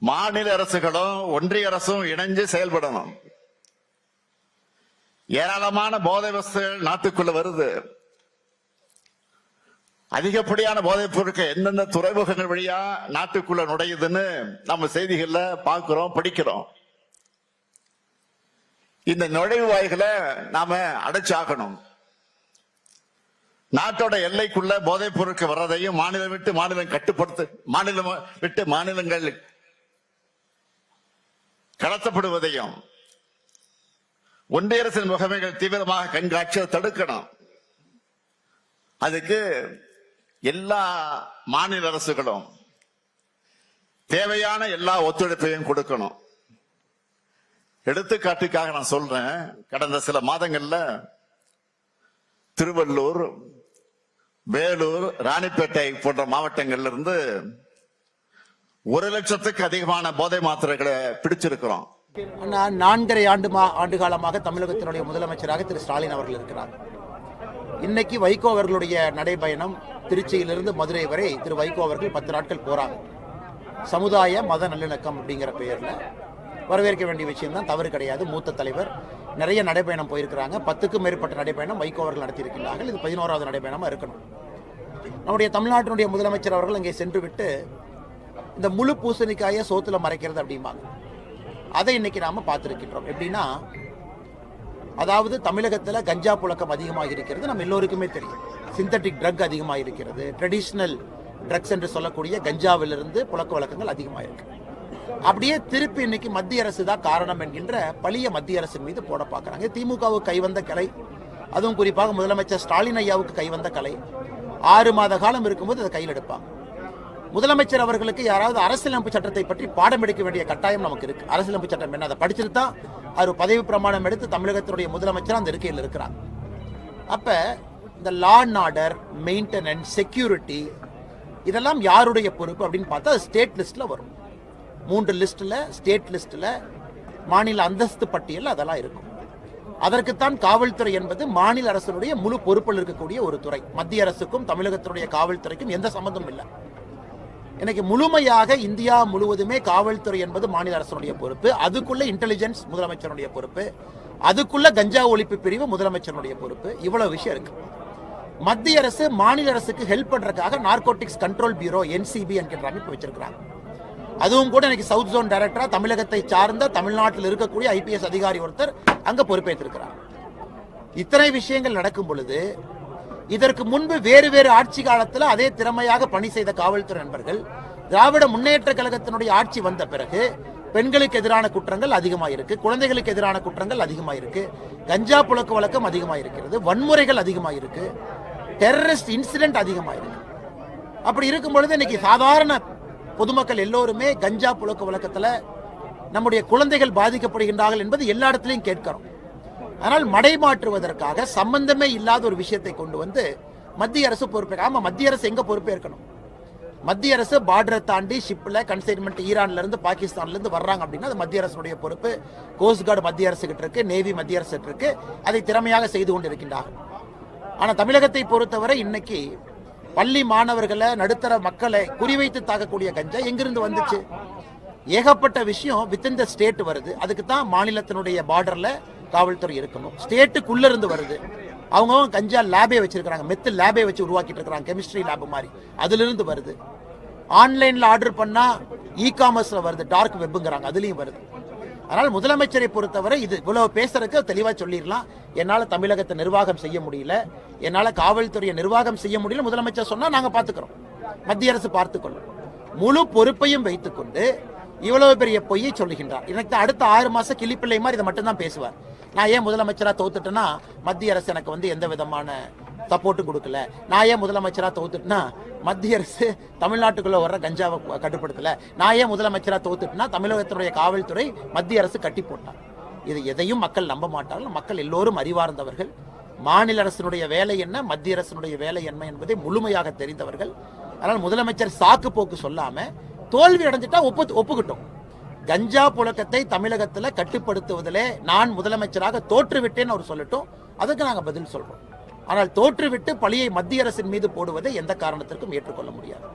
மாநில அரசுகளும் ஒன்றிய அரசும் இணைஞ்சு செயல்படணும். ஏராளமான போதை வஸ்துகள் நாட்டுக்குள்ள வருது. அதிகப்படியான போதைப் பொருட்கள் எந்தெந்த துறைமுகங்கள் வழியா நாட்டுக்குள்ள நுழையுதுன்னு நம்ம செய்திகள்ல பார்க்கிறோம் படிக்கிறோம். இந்த நுழைவு வாய்களை நாம அடைச்சாகணும். நாட்டோட எல்லைக்குள்ள போதைப் பொருட்கள் வர்றதையும் மாநிலம் விட்டு மாநிலம் கட்டுப்படுத்து மாநிலம் விட்டு மாநிலங்கள் கடத்தப்படுவதையும் ஒன்றிய அரசின் முகமைகள் தீவிரமாக கண்காட்சியை தடுக்கணும். அதுக்கு எல்லா மாநில அரசுகளும் தேவையான எல்லா ஒத்துழைப்பையும் கொடுக்கணும். எடுத்துக்காட்டுக்காக நான் சொல்றேன். கடந்த சில மாதங்கள்ல திருவள்ளூர் வேலூர் ராணிப்பேட்டை போன்ற மாவட்டங்கள்ல இருந்து ஒரு லட்சத்துக்கு அதிகமான போதை மாத்திரைகளை பிடிச்சிருக்கிறோம். நான் நான்கரை ஆண்டு மா- ஆண்டு காலமாக தமிழகத்தினுடைய முதலமைச்சராக திரு ஸ்டாலின் அவர்கள் இருக்கிறார். இன்னைக்கு வைகோ அவர்களுடைய நடைபயணம் திருச்சியிலிருந்து மதுரை வரை திரு வைகோ அவர்கள் பத்து நாட்கள் போறாங்க. சமுதாய மத நல்லிணக்கம் அப்படிங்கிற பெயர்ல வரவேற்க வேண்டிய விஷயம் தான் தவறு கிடையாது. மூத்த தலைவர் நிறைய நடைபயணம் போயிருக்கிறாங்க. பத்துக்கும் மேற்பட்ட நடைபயணம் வைகோ அவர்கள் நடத்தியிருக்கிறார்கள் இது பதினோராவது நடைபயணமாக இருக்கணும். நம்முடைய தமிழ்நாட்டினுடைய முதலமைச்சர் அவர்கள் அங்கே சென்று விட்டு இந்த முழு பூசணிக்காயை சோத்துல மறைக்கிறது அப்படிம்பாங்க. அதை இன்னைக்கு நாம பார்த்துருக்கின்றோம். எப்படின்னா அதாவது தமிழகத்தில் கஞ்சா புழக்கம் அதிகமாக இருக்கிறது நம்ம எல்லோருக்குமே தெரியும். சிந்தட்டிக் ட்ரக் அதிகமாக இருக்கிறது. ட்ரெடிஷ்னல் ட்ரக்ஸ் என்று சொல்லக்கூடிய கஞ்சாவிலிருந்து புழக்க வழக்கங்கள் அதிகமாக இருக்கு. அப்படியே திருப்பி இன்னைக்கு மத்திய அரசு தான் காரணம் என்கின்ற பழிய மத்திய அரசின் மீது போட பார்க்குறாங்க. திமுகவுக்கு கைவந்த கலை அதுவும் குறிப்பாக முதலமைச்சர் ஸ்டாலின் ஐயாவுக்கு கைவந்த கலை ஆறு மாத காலம் இருக்கும்போது அதை கையில் எடுப்பாங்க. முதலமைச்சர் அவர்களுக்கு யாராவது அரசியலமைப்பு சட்டத்தை பற்றி பாடம் எடுக்க வேண்டிய கட்டாயம் நமக்கு இருக்கு. அரசியலமைப்பு சட்டம் என்ன? அதை படிச்சுட்டு தான் அவர் பதவி பிரமாணம் எடுத்து தமிழகத்தினுடைய முதலமைச்சர் அந்த இருக்கையில் இருக்கிறார். அப்ப இந்த law and order maintenance security இதெல்லாம் யாருடைய பொறுப்பு அப்படின்னு பார்த்தா அது ஸ்டேட் லிஸ்ட்ல வரும். மூன்று லிஸ்ட்ல ஸ்டேட் லிஸ்ட்ல மாநில அந்தஸ்து பட்டியல் அதெல்லாம் இருக்கும். அதற்குத்தான் காவல்துறை என்பது மாநில அரசனுடைய முழு பொறுப்பில் இருக்கக்கூடிய ஒரு துறை. மத்திய அரசுக்கும் தமிழகத்தினுடைய காவல்துறைக்கும் எந்த சம்பந்தமும் இல்லை. இன்னைக்கு முழுமையாக இந்தியா முழுவதுமே காவல்துறை என்பது மாநில அரசனுடைய பொறுப்பு. அதுக்குள்ள இன்டெலிஜென்ஸ் முதலமைச்சருடைய பொறுப்பு. அதுக்குள்ள கஞ்சா ஒழிப்பு பிரிவு முதலமைச்சருடைய பொறுப்பு. இவ்வளவு விஷயம் இருக்கு. மத்திய அரசு மாநில அரசுக்கு ஹெல்ப் பண்றதுக்காக நார்கோட்டிக்ஸ் கண்ட்ரோல் பியூரோ என்சிபி என்கின்ற அமைப்பு வச்சிருக்கிறாங்க. அதுவும் கூட இன்னைக்கு சவுத் ஜோன் டைரக்டரா தமிழகத்தை சார்ந்த தமிழ்நாட்டில் இருக்கக்கூடிய ஐபிஎஸ் அதிகாரி ஒருத்தர் அங்க பொறுப்பேற்றிருக்கிறார். இத்தனை விஷயங்கள் நடக்கும் பொழுது இதற்கு முன்பு வேறு வேறு ஆட்சி காலத்தில் அதே திறமையாக பணி செய்த காவல்துறை நண்பர்கள் திராவிட முன்னேற்ற கழகத்தினுடைய ஆட்சி வந்த பிறகு பெண்களுக்கு எதிரான குற்றங்கள் அதிகமாக இருக்கு குழந்தைகளுக்கு எதிரான குற்றங்கள் அதிகமாக இருக்கு கஞ்சா புழக்க வழக்கம் அதிகமாக இருக்கிறது வன்முறைகள் அதிகமாக இருக்கு டெரரிஸ்ட் இன்சிடென்ட் அதிகமாக இருக்கு. அப்படி இருக்கும் பொழுது இன்னைக்கு சாதாரண பொதுமக்கள் எல்லோருமே கஞ்சா புழக்க வழக்கத்தில் நம்முடைய குழந்தைகள் பாதிக்கப்படுகின்றார்கள் என்பது எல்லா இடத்துலையும் கேட்கிறோம். ஆனால் மடைமாற்றுவதற்காக சம்பந்தமே இல்லாத ஒரு விஷயத்தை கொண்டு வந்து மத்திய அரசு பொறுப்பேற்க ஆமாம் மத்திய அரசு எங்கே பொறுப்பேற்கணும்? மத்திய அரசு பார்டரை தாண்டி ஷிப்பில் கன்சைன்மெண்ட் ஈரான்லேருந்து பாகிஸ்தான்லேருந்து வர்றாங்க அப்படின்னா அது மத்திய அரசுடைய பொறுப்பு. கோஸ்ட்கார்டு மத்திய அரசு கிட்ட இருக்கு நேவி மத்திய அரசு இருக்கு. அதை திறமையாக செய்து கொண்டு இருக்கின்றார்கள் ஆனால் தமிழகத்தை பொறுத்தவரை இன்னைக்கு பள்ளி மாணவர்களை நடுத்தர மக்களை குறிவைத்து தாக்கக்கூடிய கஞ்சா எங்கிருந்து வந்துச்சு? ஏகப்பட்ட விஷயம் வித்தின் த ஸ்டேட் வருது. அதுக்கு தான் மாநிலத்தினுடைய பார்டரில் காவல்துறை இருக்கணும். ஸ்டேட்டுக்குள்ள இருந்து வருது. அவங்க கஞ்சா லேபே வச்சிருக்காங்க மெத்து லேபே வச்சு உருவாக்கிட்டு இருக்காங்க கெமிஸ்ட்ரி லேப் மாதிரி. அதுல இருந்து வருது. ஆன்லைன்ல ஆர்டர் பண்ணா இ காமர்ஸ்ல வருது. டார்க் வெப்புங்கிறாங்க. அதுலயும் வருது. அதனால் முதலமைச்சரை பொறுத்தவரை இது இவ்வளவு பேசுறதுக்கு தெளிவா சொல்லிடலாம். என்னால தமிழகத்தை நிர்வாகம் செய்ய முடியல. என்னால காவல்துறையை நிர்வாகம் செய்ய முடியல. முதலமைச்சர் சொன்னா நாங்க பாத்துக்கிறோம். மத்திய அரசு பார்த்துக்கொள்ளும் முழு பொறுப்பையும் வைத்துக்கொண்டு இவ்வளவு பெரிய பொய்யை சொல்லுகின்றார். எனக்கு அடுத்த ஆறு மாசம் கிளிப்பிள்ளை மாதிரி இதை மட்டும்தான் பேசுவார். நான் ஏன் முதலமைச்சராக தோத்துட்டேன்னா மத்திய அரசு எனக்கு வந்து எந்த விதமான சப்போர்ட்டும் கொடுக்கல. நான் ஏன் முதலமைச்சராக தோத்துட்டுனா மத்திய அரசு தமிழ்நாட்டுக்குள்ளே வர்ற கஞ்சாவை கட்டுப்படுத்தலை. நான் ஏன் முதலமைச்சராக தோத்துட்டுனா தமிழகத்தினுடைய காவல்துறை மத்திய அரசு கட்டி போட்டான். இது எதையும் மக்கள் நம்ப மாட்டார்கள். மக்கள் எல்லோரும் அறிவார்ந்தவர்கள். மாநில அரசினுடைய வேலை என்ன மத்திய அரசினுடைய வேலை என்ன என்பதை முழுமையாக தெரிந்தவர்கள். அதனால் முதலமைச்சர் சாக்கு போக்கு சொல்லாமல் தோல்வி அடைஞ்சிட்டா ஒப்பு ஒப்புக்கிட்டோம். கஞ்சா புழக்கத்தை தமிழகத்தில் கட்டுப்படுத்துவதிலே நான் முதலமைச்சராக தோற்றுவிட்டேன்னு அவர் சொல்லட்டும் அதுக்கு நாங்கள் பதில் சொல்கிறோம் ஆனால் தோற்றுவிட்டு பழியை மத்திய அரசின் மீது போடுவதை எந்த காரணத்திற்கும் ஏற்றுக்கொள்ள முடியாது.